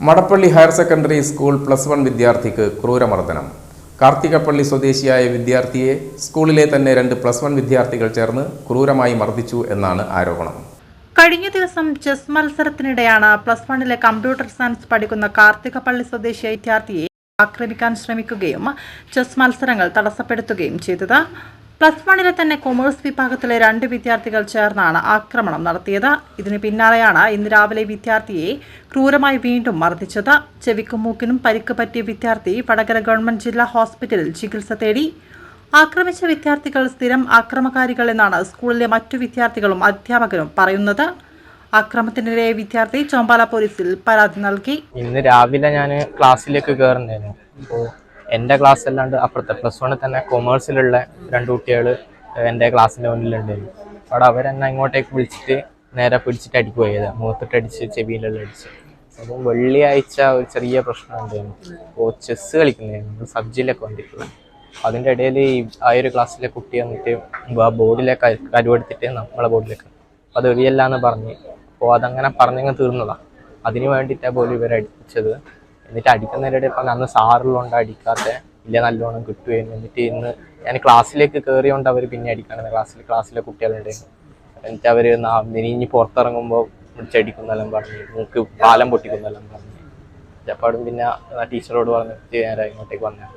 Madappally higher secondary school plus one വിദ്യാർത്ഥിക്ക് ക്രൂരമർദ്ദനം. കാർത്തികപ്പള്ളി സ്വദേശിയായ വിദ്യാർത്ഥിയെ സ്കൂളിലെ തന്നെ രണ്ട് പ്ലസ് വൺ വിദ്യാർത്ഥികൾ ചേർന്ന് ക്രൂരമായി മർദ്ദിച്ചു എന്നാണ് ആരോപണം. കഴിഞ്ഞ ദിവസം ചെസ് മത്സരത്തിനിടെയാണ് പ്ലസ് വണ്ണിലെ കമ്പ്യൂട്ടർ സയൻസ് പഠിക്കുന്ന കാർത്തികപ്പള്ളി സ്വദേശി വിദ്യാർത്ഥിയെ ആക്രമിക്കാൻ ശ്രമിക്കുകയും ചെസ് മത്സരങ്ങൾ തടസ്സപ്പെടുത്തുകയും ചെയ്തത്. പ്ലസ് വണ്ണിലെ തന്നെ കൊമേഴ്സ് വിഭാഗത്തിലെ രണ്ട് വിദ്യാർത്ഥികൾ ചേർന്നാണ് ആക്രമണം നടത്തിയത്. ഇതിന് പിന്നാലെയാണ് ഇന്ന് രാവിലെ വിദ്യാർത്ഥിയെ ക്രൂരമായി വീണ്ടും മർദ്ദിച്ചത്. ചെവിക്കും മൂക്കിനും പരിക്ക് പറ്റിയ വിദ്യാർത്ഥി വടകര ഗവൺമെന്റ് ജില്ലാ ഹോസ്പിറ്റലിൽ ചികിത്സ തേടി. ആക്രമിച്ച വിദ്യാർത്ഥികൾ സ്ഥിരം ആക്രമകാരികൾ എന്നാണ് സ്കൂളിലെ മറ്റു വിദ്യാർത്ഥികളും അധ്യാപകരും പറയുന്നത്. ആക്രമത്തിനിടെ വിദ്യാർത്ഥി ചോമ്പാല പോലീസിൽ പരാതി നൽകി. ഇന്ന് രാവിലെ ഞാൻ ക്ലാസ്സിലേക്ക് കയറുന്നതായിരുന്നു എന്റെ ക്ലാസ് അല്ലാണ്ട് അപ്പുറത്തെ പ്ലസ് വണ്ണിൽ തന്നെ കൊമേഴ്സിലുള്ള രണ്ട് കുട്ടികൾ എന്റെ ക്ലാസ്സിന്റെ മുന്നിലുണ്ടായിരുന്നു അവിടെ അവരെന്നെ ഇങ്ങോട്ടേക്ക് വിളിച്ചിട്ട് നേരെ പിടിച്ചിട്ട് അടിക്ക് പോയത്. മുഖത്തിട്ട് അടിച്ച് ചെവിയിലെല്ലാം അടിച്ച്. അപ്പം വെള്ളിയാഴ്ച ഒരു ചെറിയ പ്രശ്നം ഉണ്ടായിരുന്നു. അപ്പോൾ ചെസ്സ് കളിക്കുന്നതായിരുന്നു സബ്ജിയിലൊക്കെ വന്നിട്ടുള്ളത് അതിന്റെ ഇടയിൽ ഈ ആ ഒരു ക്ലാസ്സിലെ കുട്ടി വന്നിട്ട് ആ ബോർഡിലേക്ക് കരുവെടുത്തിട്ട് നമ്മളെ ബോർഡിലേക്ക് അത് എറിയല്ല എന്ന് പറഞ്ഞ്. അപ്പോൾ അതങ്ങനെ പറഞ്ഞങ്ങ് തീർന്നതാണ് അതിന് വേണ്ടിയിട്ടാണ് പോലും ഇവരെ അടിച്ചത് എന്നിട്ട് അടിക്കുന്നതിനിടെ ഇപ്പം അന്ന് സാറുള്ളതുകൊണ്ട് അടിക്കാത്ത ഇല്ല നല്ലോണം കിട്ടുകയും എന്നിട്ട് ഇന്ന് ഞാൻ ക്ലാസ്സിലേക്ക് കയറിയോണ്ട് അവർ പിന്നെ അടിക്കാണ് ക്ലാസ്സിൽ ക്ലാസ്സിലെ കുട്ടികളുണ്ടായിരുന്നു എന്നിട്ട് അവർ ഇനി പുറത്തിറങ്ങുമ്പോൾ മുടിച്ചടിക്കുന്നെല്ലാം പറഞ്ഞു. മൂക്ക് പാലം പൊട്ടിക്കുന്നെല്ലാം പറഞ്ഞു. അപ്പോൾ പിന്നെ ആ ടീച്ചറോട് പറഞ്ഞിട്ട് ഞാൻ ഇങ്ങോട്ടേക്ക് വന്നത്